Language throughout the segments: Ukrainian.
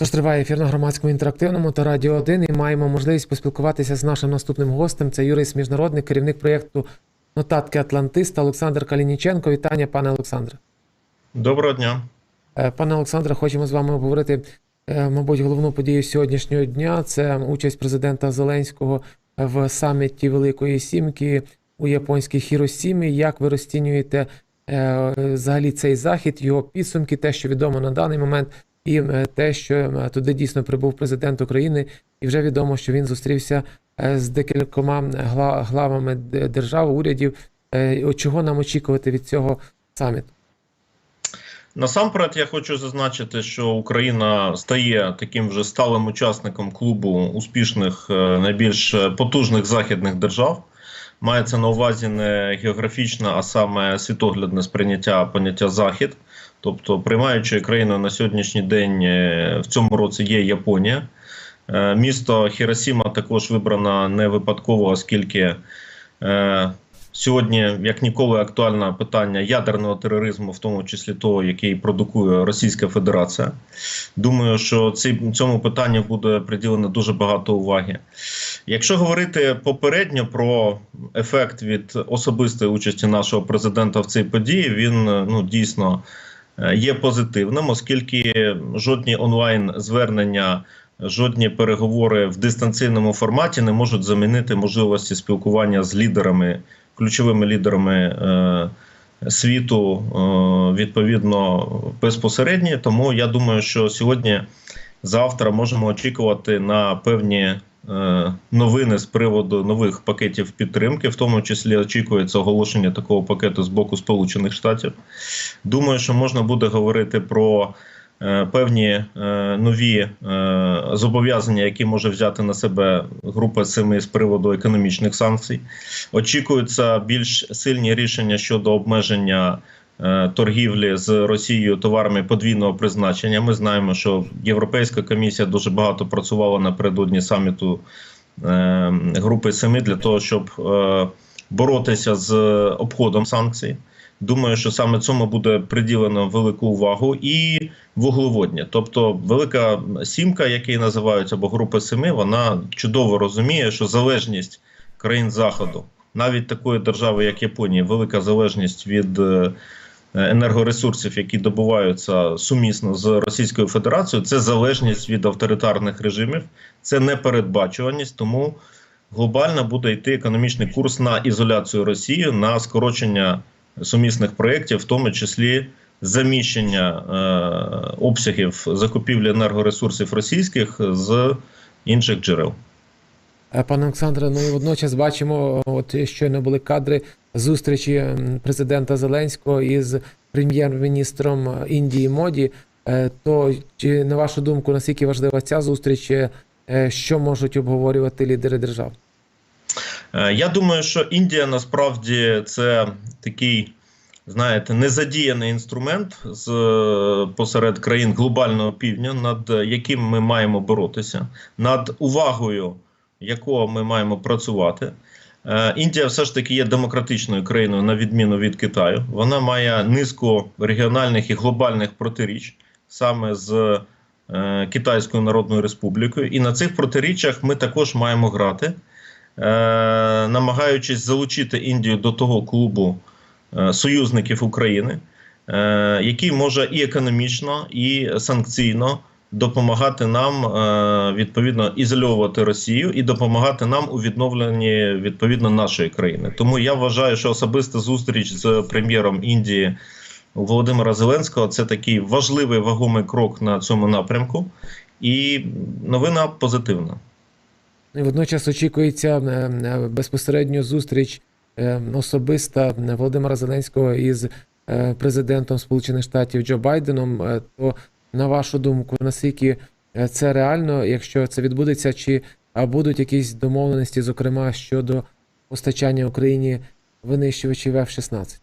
Тож триває ефір на громадському інтерактивному та радіо 1 і маємо можливість поспілкуватися з нашим наступним гостем. Це юрист міжнародний керівник проєкту Нотатки Атлантиста Олександр Калініченко. Вітання, пане Олександре. Доброго дня. Е, Пане Олександре, хочемо з вами обговорити, е, мабуть, головну подію сьогоднішнього дня. Це участь президента Зеленського в саміті Великої Сімки у японській Хіросімі. Як ви розцінюєте е, взагалі цей захід, його підсумки, те, що відомо на даний момент, і е, те, що е, туди дійсно прибув президент України, і вже відомо, що він зустрівся е, з декількома главами держав, урядів. Чого нам очікувати від цього саміту? Насамперед, я хочу зазначити, що Україна стає таким вже сталим учасником клубу успішних, найбільш потужних західних держав. Мається на увазі не географічне, а саме світоглядне сприйняття поняття Захід. Тобто, приймаючою країною на сьогоднішній день е, в цьому році є Японія. Е, Місто Хіросіма також вибрано не випадково, оскільки е, Сьогодні, як ніколи, актуальне питання ядерного тероризму, в тому числі того, який продукує Російська Федерація. Думаю, що цьому питанню буде приділено дуже багато уваги. Якщо говорити попередньо про ефект від особистої участі нашого президента в цій події, він ну дійсно е, є позитивним, оскільки жодні онлайн звернення. Жодні переговори в дистанційному форматі не можуть замінити можливості спілкування з лідерами ключовими лідерами е, світу е, відповідно безпосередньо. Тому я думаю, що сьогодні, завтра можемо очікувати на певні е, новини з приводу нових пакетів підтримки, в тому числі очікується оголошення такого пакету з боку Сполучених Штатів. Думаю, що можна буде говорити про. Е, Певні е, нові е, зобов'язання, які може взяти на себе група семи з приводу економічних санкцій, очікуються більш сильні рішення щодо обмеження е, торгівлі з Росією товарами подвійного призначення. Ми знаємо, що Європейська комісія дуже багато працювала напередодні саміту е, групи семи для того, щоб е, боротися з обходом санкцій. Думаю, що саме цьому буде приділено велику увагу і вуглеводні. Тобто, велика сімка, який називають або група семи, вона чудово розуміє, що залежність країн заходу, навіть такої держави, як Японія, велика залежність від е, енергоресурсів, які добуваються сумісно з Російською Федерацією, це залежність від авторитарних режимів, це непередбачуваність, тому глобально буде йти економічний курс на ізоляцію Росії, на скорочення сумісних проєктів, в тому числі заміщення е, обсягів закупівлі енергоресурсів російських з інших джерел. Е, Пане Олександре, ну і водночас бачимо, от щойно були кадри зустрічі президента Зеленського із прем'єр-міністром Індії Моді. Е, То чи на вашу думку, наскільки важлива ця зустріч, е, що можуть обговорювати лідери держав? Е, Я думаю, що Індія насправді це такий, знаєте, незадіяний інструмент з е, посеред країн глобального півдня, над яким ми маємо боротися, над увагою якого ми маємо працювати. Е, Індія все ж таки є демократичною країною на відміну від Китаю. Вона має низку регіональних і глобальних протиріч саме з е, Китайською Народною Республікою, і на цих протиріччях ми також маємо грати, е, намагаючись залучити Індію до того клубу союзників України, який може і економічно, і санкційно допомагати нам е, відповідно ізольовувати Росію і допомагати нам у відновленні відповідно нашої країни. Тому я вважаю, що особиста зустріч з прем'єром Індії Володимира Зеленського це такий важливий вагомий крок на цьому напрямку, і новина позитивна. Ну, водночас очікується е, е, безпосередньо зустріч особиста Володимира Зеленського із президентом Сполучених Штатів Джо Байденом. То на вашу думку, наскільки е, це реально, якщо це відбудеться, чи будуть якісь домовленості, зокрема щодо постачання Україні винищувачів F-16?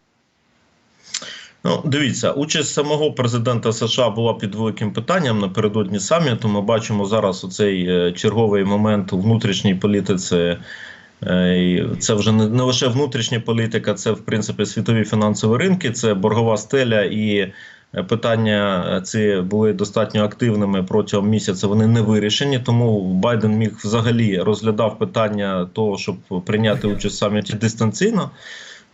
Ну, дивіться, участь самого президента США була під великим питанням напередодні саміту. Ми бачимо зараз оцей е, черговий момент у внутрішній політиці. Е, Це вже не, лише внутрішня політика, це в принципі світові фінансові ринки, це боргова стеля і питання е, ці були достатньо активними протягом місяця. Вони не вирішені. Тому Байден міг взагалі розглядав питання того, щоб прийняти участь саміті дистанційно.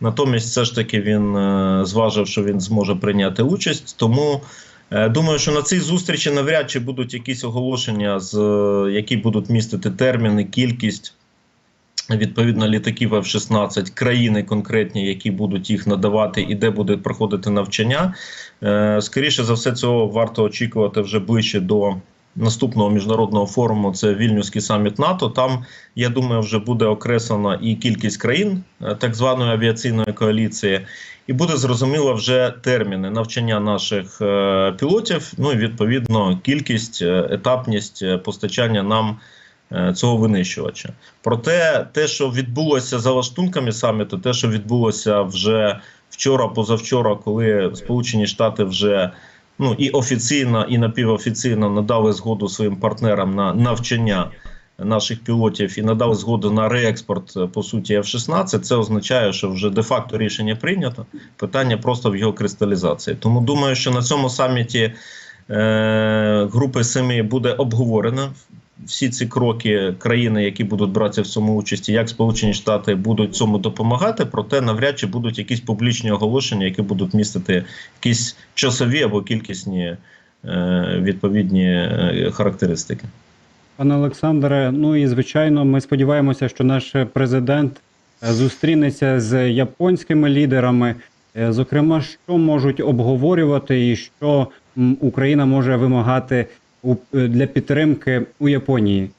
Натомість, все ж таки, він е, зважив, що він зможе прийняти участь. Тому е, думаю, що на цій зустрічі навряд чи будуть якісь оголошення, з е, які будуть містити терміни, кількість. Відповідно, літаків F-16, країни конкретні, які будуть їх надавати, і де буде проходити навчання. Е, Скоріше за все, цього варто очікувати вже ближче до наступного міжнародного форуму. Це Вільнюський саміт НАТО. Там я думаю, вже буде окреслена і кількість країн е, так званої авіаційної коаліції, і буде зрозуміло вже терміни навчання наших е, пілотів. Ну і відповідно кількість, етапність постачання нам цього винищувача. Проте, те, що відбулося за лаштунками саміту, те, що відбулося вже вчора, позавчора, коли Сполучені Штати вже ну і офіційно, і напівофіційно надали згоду своїм партнерам на навчання наших пілотів і надали згоду на реекспорт е, по суті F-16, це означає, що вже де-факто рішення прийнято. Питання просто в його кристалізації. Тому думаю, що на цьому саміті е, групи семи буде обговорено всі ці кроки країни, які будуть брати в цьому участі, як Сполучені Штати будуть цьому допомагати, проте навряд чи будуть якісь публічні оголошення, які будуть містити якісь часові або кількісні е, відповідні е, характеристики. Пане Олександре, ну і звичайно, ми сподіваємося, що наш президент е, зустрінеться з японськими лідерами. Е, Зокрема, що можуть обговорювати, і що Україна може вимагати для підтримки у Японії.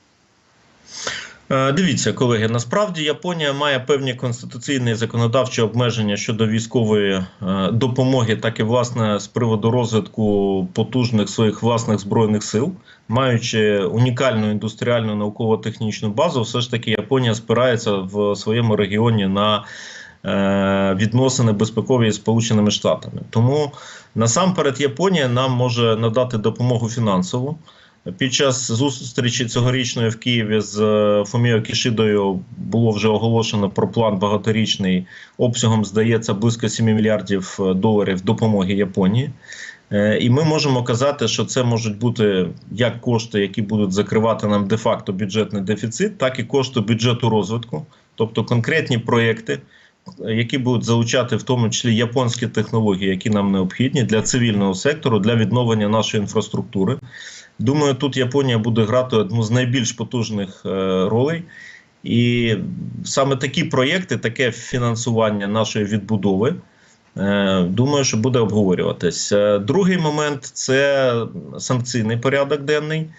Е, Дивіться, колеги, насправді Японія має певні конституційні і законодавчі обмеження щодо військової е, допомоги, так і власне з приводу розвитку потужних своїх власних збройних сил, маючи унікальну індустріальну науково-технічну базу, все ж таки Японія спирається в своєму регіоні на е, відносини безпекові з Сполученими Штатами. Тому насамперед Японія нам може надати допомогу фінансову. Під час зустрічі цьогорічної в Києві з е, Фуміо Кішидою було вже оголошено про план багаторічний обсягом, здається, близько 7 мільярдів е, доларів допомоги Японії. Е, І ми можемо казати, що це можуть бути як кошти, які будуть закривати нам де-факто бюджетний дефіцит, так і кошти бюджету розвитку, тобто конкретні проєкти, які будуть залучати в тому числі японські технології, які нам необхідні для цивільного сектору, для відновлення нашої інфраструктури. Думаю, тут Японія буде грати одну з найбільш потужних е, ролей. І саме такі проєкти, таке фінансування нашої відбудови, е, думаю, що буде обговорюватись. Е, Другий момент це санкційний порядок денний,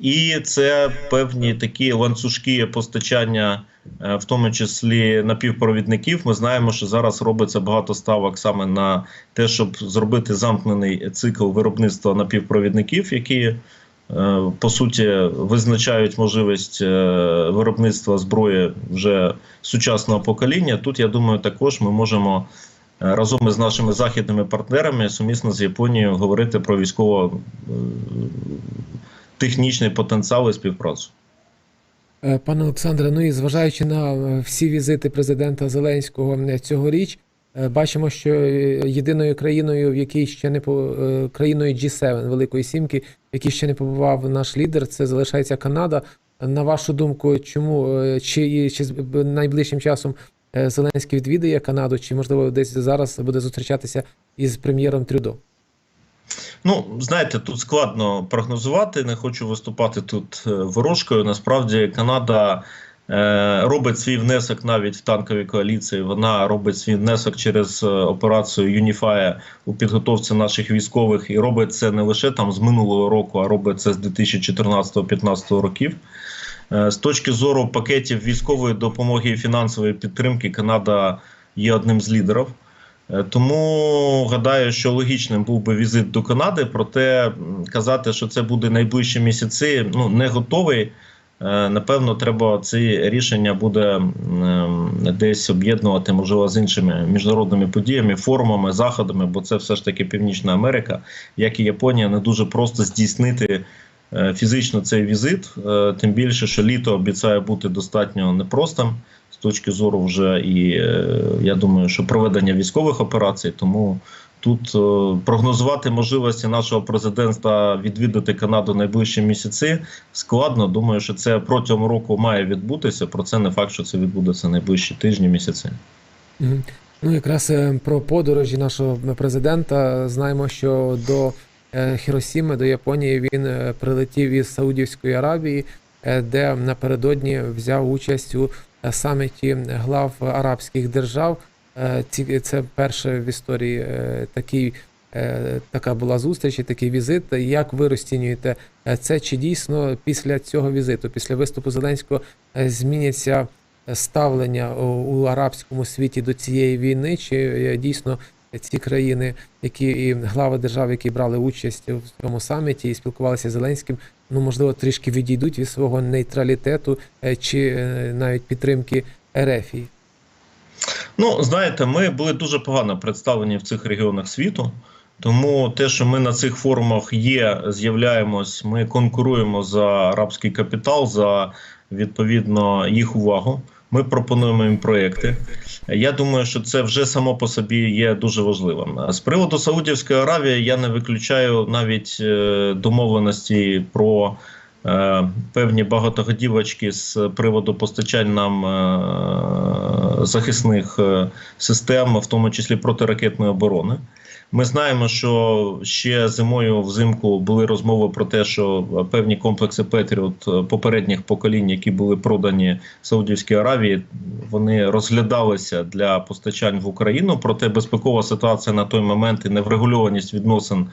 і це певні такі ланцюжки постачання, е, в тому числі напівпровідників. Ми знаємо, що зараз робиться багато ставок саме на те, щоб зробити замкнений цикл виробництва напівпровідників, які е, по суті визначають можливість е, виробництва зброї вже сучасного покоління. Тут я думаю, також ми можемо разом із нашими західними партнерами сумісно з Японією говорити про військово технічний потенціал і співпрацю. Е, Пане Олександре, ну і зважаючи на е, всі візити президента Зеленського е, цьогоріч, бачимо, що єдиною країною, в якій ще не по країною G7 Великої Сімки, в якій ще не побував наш лідер, це залишається Канада. На вашу думку, чому чи, чи найближчим часом Зеленський відвідає Канаду, чи можливо десь зараз буде зустрічатися із прем'єром Трюдо? Ну, знаєте, тут складно прогнозувати. Не хочу виступати тут е, ворожкою. Насправді, Канада е, робить свій внесок навіть в танковій коаліції. Вона робить свій внесок через е, операцію Юніфая у підготовці наших військових, і робить це не лише там з минулого року, а робить це з 2014-2015 років. Е, З точки зору пакетів військової допомоги і фінансової підтримки, Канада є одним з лідерів. Е, Тому гадаю, що логічним був би візит до Канади, проте казати, що це буде найближчі місяці, ну не готовий. Е, Напевно, треба ці рішення буде десь об'єднувати, можливо, з іншими міжнародними подіями, форумами, заходами, бо це все ж таки Північна Америка, як і Японія, не дуже просто здійснити е, фізично цей візит. Е, Тим більше, що літо обіцяє бути достатньо непростим точки зору вже і е, я думаю, що проведення військових операцій. Тому Тут е, прогнозувати можливості нашого президента відвідати Канаду найближчі місяці складно. Думаю, що це протягом року має відбутися. Про це не факт, що це відбудеться найближчі тижні, місяці. Ну, якраз е, про подорожі нашого президента знаємо, що до Хіросіми, до Японії він прилетів із Саудівської Аравії, де напередодні взяв участь у саміті глав арабських держав. Е, Це перше в історії е, такий, е, така була зустріч, такий візит. Як ви розцінюєте е, це? Чи дійсно після цього візиту, після виступу Зеленського, е, зміняться ставлення у, арабському світі до цієї війни, чи е, дійсно ці країни, які і глави держав, які брали участь в цьому саміті і спілкувалися з Зеленським, ну можливо, трішки відійдуть від свого нейтралітету е, чи е, навіть підтримки Ерефії. Ну, знаєте, ми були дуже погано представлені в цих регіонах світу. Тому те, що ми на цих форумах є, з'являємось, ми конкуруємо за арабський капітал, за відповідно їх увагу. Ми пропонуємо їм проекти. Я думаю, що це вже само по собі є дуже важливим. З приводу Саудівської Аравії я не виключаю навіть е, домовленості про е, певні багатогодівочки з приводу постачань нам е, захисних систем, в тому числі протиракетної оборони. Ми знаємо, що ще зимою взимку були розмови про те, що певні комплекси Петріот е, попередніх поколінь, які були продані Саудівській Аравії, вони розглядалися для постачань в Україну. Проте безпекова ситуація на той момент і неврегульованість відносин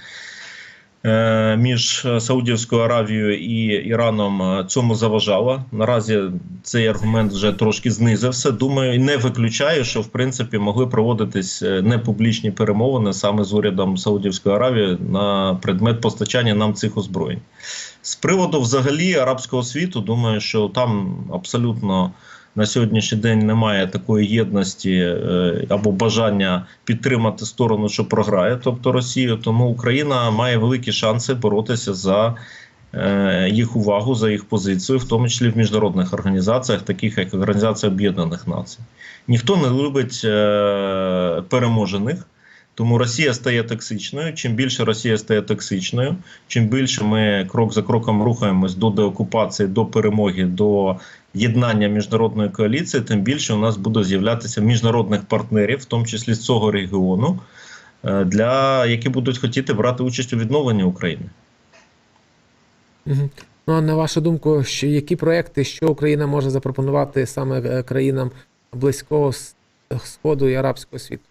між Саудівською Аравією і Іраном е, цьому заважала. Наразі цей аргумент вже трошки знизився. Думаю, і не виключаю, що в принципі могли проводитись е, непублічні перемовини саме з урядом Саудівської Аравії на предмет постачання нам цих озброєнь. З приводу взагалі арабського світу, думаю, що там абсолютно на сьогоднішній день немає такої єдності е, або бажання підтримати сторону, що програє, тобто Росію. Тому Україна має великі шанси боротися за е, їх увагу, за їх позицію, в тому числі в міжнародних організаціях, таких як Організація Об'єднаних Націй. Ніхто не любить е, переможених. Тому Росія стає токсичною. Чим більше Росія стає токсичною, чим більше ми крок за кроком рухаємось до деокупації, до перемоги, до єднання міжнародної коаліції, тим більше у нас буде з'являтися міжнародних партнерів, в тому числі з цього регіону, е, для які будуть хотіти брати участь у відновленні України. Ну а на вашу думку, що які проекти, що Україна може запропонувати саме е, країнам близького сходу і арабського світу?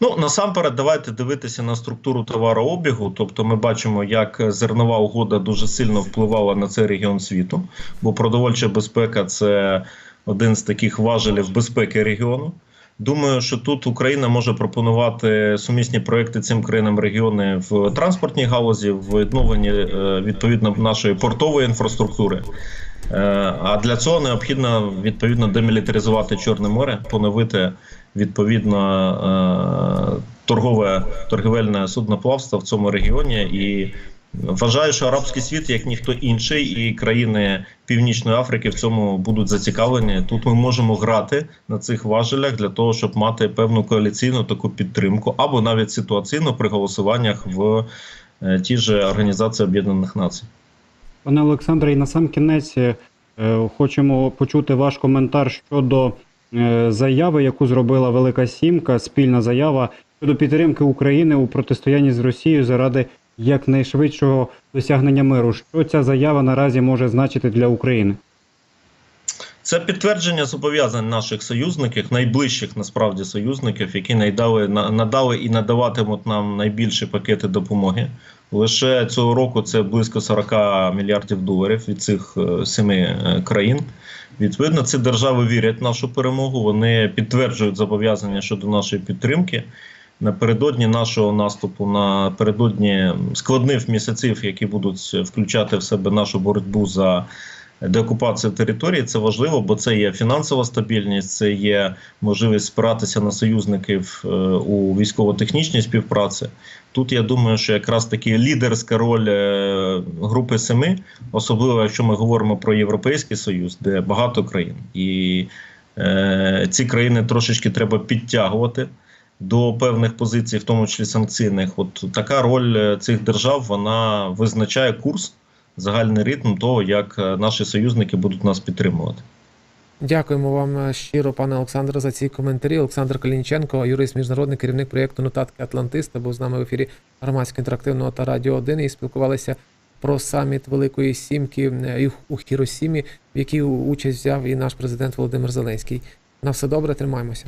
Ну насамперед, давайте дивитися на структуру товарообігу. Тобто, ми бачимо, як зернова угода дуже сильно впливала на цей регіон світу, бо продовольча безпека це один з таких важелів безпеки регіону. Думаю, що тут Україна може пропонувати сумісні проекти цим країнам регіони в транспортній галузі, в відновленні е, відповідно нашої портової інфраструктури. Е, А для цього необхідно відповідно демілітаризувати Чорне море, поновити відповідно е, торгове торгівельне судноплавство в цьому регіоні. І вважаю, що арабський світ, як ніхто інший, і країни Північної Африки в цьому будуть зацікавлені. Тут ми можемо грати на цих важелях для того, щоб мати певну коаліційну таку підтримку, або навіть ситуаційну при голосуваннях в е, ті ж Організації Об'єднаних Націй. Пане Олександре, і на сам кінець е, хочемо почути ваш коментар щодо заяви, яку зробила Велика Сімка, спільна заява щодо підтримки України у протистоянні з Росією заради якнайшвидшого досягнення миру. Що ця заява наразі може значити для України? Це підтвердження зобов'язань наших союзників, найближчих насправді союзників, які надали, надали і надаватимуть нам найбільші пакети допомоги. Лише цього року це близько 40 мільярдів доларів від цих е, семи е, країн. Відповідно, ці держави вірять в нашу перемогу. Вони підтверджують зобов'язання щодо нашої підтримки. Напередодні нашого наступу, напередодні складних місяців, які будуть включати в себе нашу боротьбу за деокупацію території, це важливо, бо це є фінансова стабільність, це є можливість спиратися на союзників е, у військово-технічній співпраці. Тут я думаю, що якраз таки лідерська роль е, групи семи, особливо якщо ми говоримо про Європейський Союз, де багато країн, і е, ці країни трошечки треба підтягувати. до певних позицій, в тому числі санкційних. От така роль цих держав вона визначає курс, загальний ритм того, як е, наші союзники будуть нас підтримувати. Дякуємо вам е, щиро, пане Олександре, за ці коментарі. Олександр Калініченко, юрист, міжнародний керівник проєкту Нотатки Атлантиста, був з нами в ефірі громадського інтерактивного та Радіо 1 і спілкувалися про саміт Великої Сімки е, у Хіросімі, в якій участь взяв і наш президент Володимир Зеленський. На все добре, тримаємося.